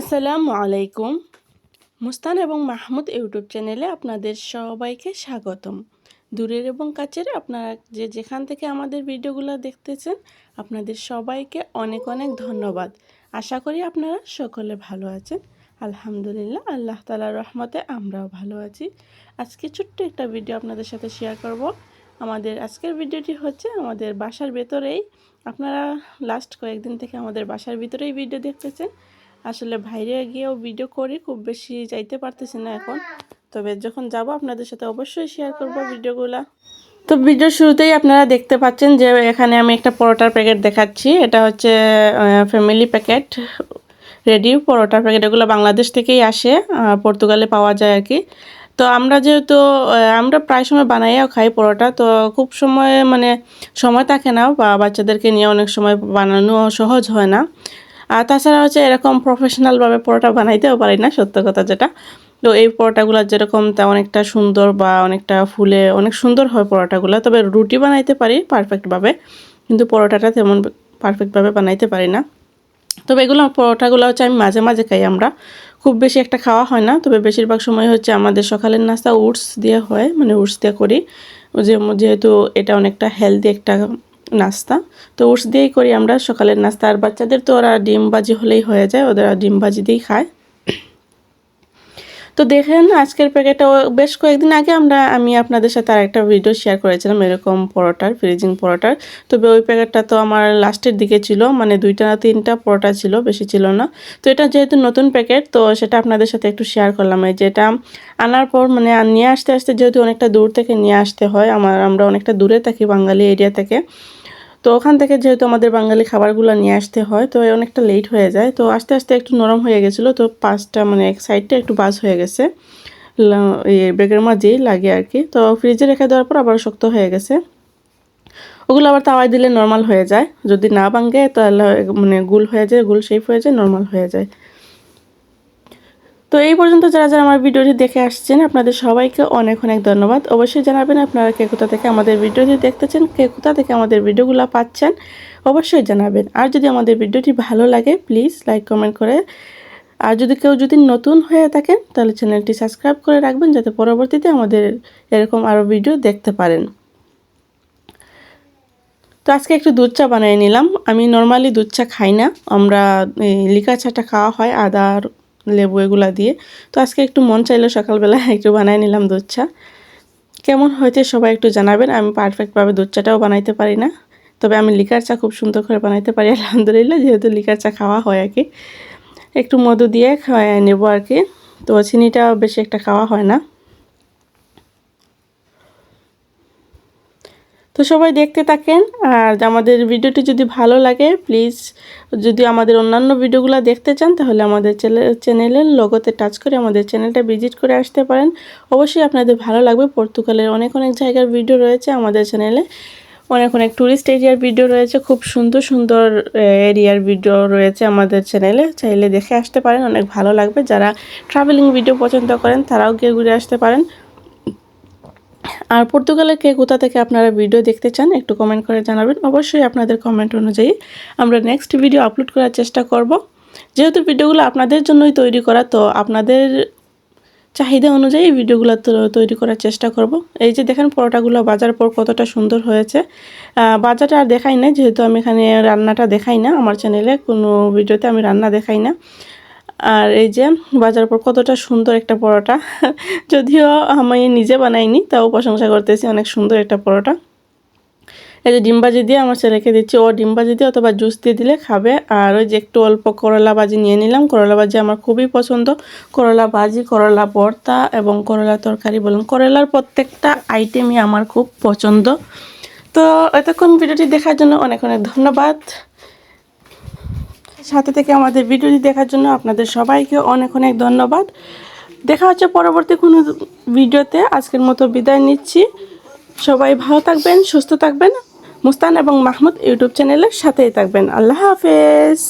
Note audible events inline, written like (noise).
আসসালামু আলাইকুম। মুস্তান এবং মাহমুদ ইউটিউব চ্যানেলে আপনাদের সবাইকে স্বাগতম। দূরের এবং কাছের আপনারা যে যেখান থেকে আমাদের ভিডিওগুলো দেখতেছেন, আপনাদের সবাইকে অনেক অনেক ধন্যবাদ। আশা করি আপনারা সকলে ভালো আছেন। আলহামদুলিল্লাহ, আল্লাহ তালার রহমতে আমরাও ভালো আছি। আজকে ছোট্ট একটা ভিডিও আপনাদের সাথে শেয়ার করব। আমাদের আজকের ভিডিওটি হচ্ছে আমাদের বাসার ভেতরেই। আপনারা লাস্ট কয়েকদিন থেকে আমাদের বাসার ভিতরেই ভিডিও দেখতেছেন। আসলে বাইরে গিয়েও ভিডিও করি, খুব বেশি যাইতে পারতেছি না এখন। তবে যখন যাব আপনাদের সাথে অবশ্যই শেয়ার করব ভিডিওগুলা তো ভিডিও শুরুতেই আপনারা দেখতে পাচ্ছেন যে এখানে আমি একটা পরোটার প্যাকেট দেখাচ্ছি। এটা হচ্ছে ফ্যামিলি প্যাকেট রেডি পরোটার প্যাকেট এগুলো বাংলাদেশ থেকেই আসে পর্তুগালে পাওয়া যায় আর কি। তো আমরা যেহেতু আমরা প্রায় সময় বানাইয়াও খাই পরোটা, তো খুব সময় মানে সময় থাকে না বা বাচ্চাদেরকে নিয়ে অনেক সময় বানানো সহজ হয় না। আর তাছাড়া হচ্ছে এরকম প্রফেশনালভাবে পরোটা বানাইতেও পারি না, সত্য কথা যেটা। তো এই পরোটাগুলো যেরকম তা অনেকটা সুন্দর বা অনেকটা ফুলে অনেক সুন্দর হয় পরোটাগুলো, তবে রুটি বানাইতে পারি পারফেক্টভাবে কিন্তু পরোটাটা তেমন পারফেক্টভাবে বানাইতে পারি না। তবে এগুলো পরোটাগুলো হচ্ছে আমি মাঝে মাঝে খাই আমরা। খুব বেশি একটা খাওয়া হয় না, তবে বেশিরভাগ সময় হচ্ছে আমাদের সকালের নাস্তা উটস দিয়ে হয় মানে উটস দিয়ে করি। যেহেতু এটা অনেকটা হেলদি একটা নাস্তা। তো উটস দিয়েই করি আমরা সকালের নাস্তা। আর বাচ্চাদের তো ওরা ডিম ভাজি হলেই হয়ে যায়, ওদের ডিম ভাজি দিয়েই খায়। তো দেখেন, আজকের প্যাকেটটা বেশ কয়েকদিন আগে আমরা, আমি আপনাদের সাথে আরেকটা ভিডিও শেয়ার করেছিলাম, এরকম পরোটার ফ্রিজিং পরোটার। তবে ওই প্যাকেটটা তো আমার লাস্টের দিকে ছিল মানে দুইটা না তিনটা পরোটা ছিল, বেশি ছিল না। তো এটা যেহেতু নতুন প্যাকেট, তো সেটা আপনাদের সাথে একটু শেয়ার করলাম। এই যেটা আনার পর মানে নিয়ে আসতে আসতে যেহেতু অনেকটা দূর থেকে নিয়ে আসতে হয়, আমার, আমরা অনেকটা দূরে থাকি, বাঙালি এরিয়া থেকে। তো ওখান থেকে যেহেতু আমাদের বাঙালি খাবারগুলো নিয়ে আসতে হয়, তো অনেকটা লেট হয়ে যায়। তো আস্তে আস্তে একটু নরম হয়ে গেছিল, তো পাঁচটা মানে এক সাইডটা একটু বাজ হয়ে গেছে। ব্রেকের মাঝেই লাগে আর কি। তো ফ্রিজে রেখে দেওয়ার পর আবার শক্ত হয়ে গেছে। ওগুলো আবার তাওয়ায় দিলে নর্মাল হয়ে যায়। যদি না ভাঙে, তাহলে মানে গুল হয়ে যায়, গুল শেপ হয়ে যায় নর্মাল হয়ে যায়। তো এই পর্যন্ত যারা যারা আমার ভিডিওটি দেখে আসছেন, আপনাদের সবাইকে অনেক অনেক ধন্যবাদ। অবশ্যই জানাবেন আপনারা কে কোথা থেকে আমাদের ভিডিওটি দেখতেছেন, কে কোথা থেকে আমাদের ভিডিওগুলো পাচ্ছেন। অবশ্যই জানাবেন। আর যদি আমাদের ভিডিওটি ভালো লাগে, প্লিজ লাইক, কমেন্ট করে। আর যদি কেউ যদি নতুন হয়ে থাকেন, তাহলে চ্যানেলটি সাবস্ক্রাইব করে রাখবেন, যাতে পরবর্তীতে আমাদের এরকম আরও ভিডিও দেখতে পারেন। তো আজকে একটু দুধ চা বানিয়ে নিলাম। আমি নর্মালি দুধ চা খাই না। আমরা লিকা চাটা খাওয়া হয়, আদা আর লেবু এগুলা দিয়ে। তো আজকে একটু মন চাইলো সকালবেলা (laughs) একটু বানিয়ে নিলাম দুধ চা। কেমন হয়েছে সবাই একটু জানাবেন। আমি পারফেক্টভাবে দুধ চাটাও বানাইতে পারি না। তবে আমি লিকার চা খুব সুন্দর করে বানাইতে পারি, (laughs) আলহামদুলিল্লাহ, যেহেতু লিকার চা খাওয়া হয় আর কি একটু মধু দিয়ে খাওয়াই নেব আর কি তো চিনিটা বেশি একটা খাওয়া হয় না। তো সবাই দেখতে থাকেন, আর আমাদের ভিডিওটি যদি ভালো লাগে প্লিজ যদি আমাদের অন্যান্য ভিডিওগুলো দেখতে চান, তাহলে আমাদের চ্যানেলের লগতে টাচ করে আমাদের চ্যানেলটা ভিজিট করে আসতে পারেন। অবশ্যই আপনাদের ভালো লাগবে, পর্তুগালের অনেক অনেক জায়গার ভিডিও রয়েছে আমাদের চ্যানেলে। অনেক অনেক ট্যুরিস্ট এরিয়ার ভিডিও রয়েছে, খুব সুন্দর সুন্দর এরিয়ার ভিডিও রয়েছে আমাদের চ্যানেলে। চাইলে দেখে আসতে পারেন, অনেক ভালো লাগবে। যারা ট্রাভেলিং ভিডিও পছন্দ করেন, তারাও গিয়ে ঘুরে আসতে পারেন। আর পর্তুগালের কে কোথা থেকে আপনারা ভিডিও দেখতে চান, একটু কমেন্ট করে জানাবেন। অবশ্যই আপনাদের কমেন্ট অনুযায়ী আমরা নেক্সট ভিডিও আপলোড করার চেষ্টা করব। যেহেতু ভিডিওগুলো আপনাদের জন্যই তৈরি করা, তো আপনাদের চাহিদা অনুযায়ী ভিডিওগুলো তৈরি করার চেষ্টা করব। এই যে দেখেন পরোটাগুলো বাজার পর কতটা সুন্দর হয়েছে। বাজারটা আর দেখাই না যেহেতু আমি এখানে রান্নাটা দেখাই না, আমার চ্যানেলে কোনো ভিডিওতে আমি রান্না দেখাই না। আর এই যে বাজার পর কতটা সুন্দর একটা পরোটা। যদিও আমি নিজে বানাইনি, তাও প্রশংসা করতেছি অনেক সুন্দর একটা পরোটা। এই যে ডিম ভাজি দিয়ে আমার ছেলেকে দিচ্ছি, ও ডিম ভাজি দিয়ে অথবা জুস দিয়ে দিলে খাবে। আর ওই যে একটু অল্প করলা ভাজি নিয়ে নিলাম। করলা ভাজি আমার খুবই পছন্দ। করলা ভাজি, করলা ভর্তা এবং করলা তরকারি বলুন, করলার প্রত্যেকটা আইটেমই আমার খুব পছন্দ। তো এতক্ষণ ভিডিওটি দেখার জন্য অনেক অনেক ধন্যবাদ। সাথে থেকে আমাদের ভিডিওটি দেখার জন্য আপনাদের সবাইকে অনেক অনেক ধন্যবাদ। দেখা হচ্ছে পরবর্তী কোনো ভিডিওতে। আজকের মতো বিদায় নিচ্ছি। সবাই ভালো থাকবেন, সুস্থ থাকবেন। মুস্তান এবং মাহমুদ ইউটিউব চ্যানেলের সাথেই থাকবেন। আল্লাহ হাফেজ।